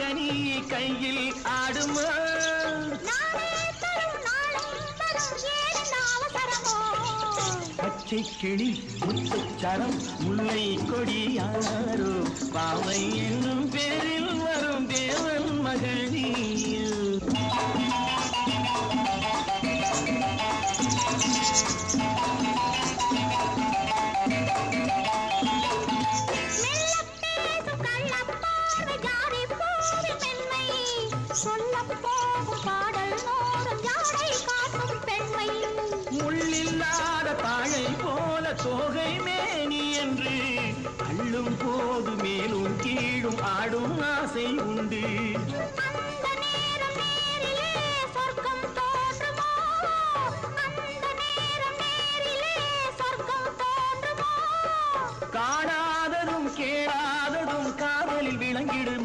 மாங்கனி கையில் ஆடுமா? பச்சை கிளி முத்துச்சரம் முல்லை கொடி யாரோ பாவை என்னும் பேரில் வரும் தேவன் மகள். சொல்ல போகும் பாடல் நோடும் யாரை காட்டும் பெண்மை. முள்ளில்லாத தாழை போல தோகை மேனி என்று அள்ளும் போது மேலும் கீழும் ஆடும் ஆசை உண்டு. காணாததும் கேளாததும் காதலில் விளங்கிடும்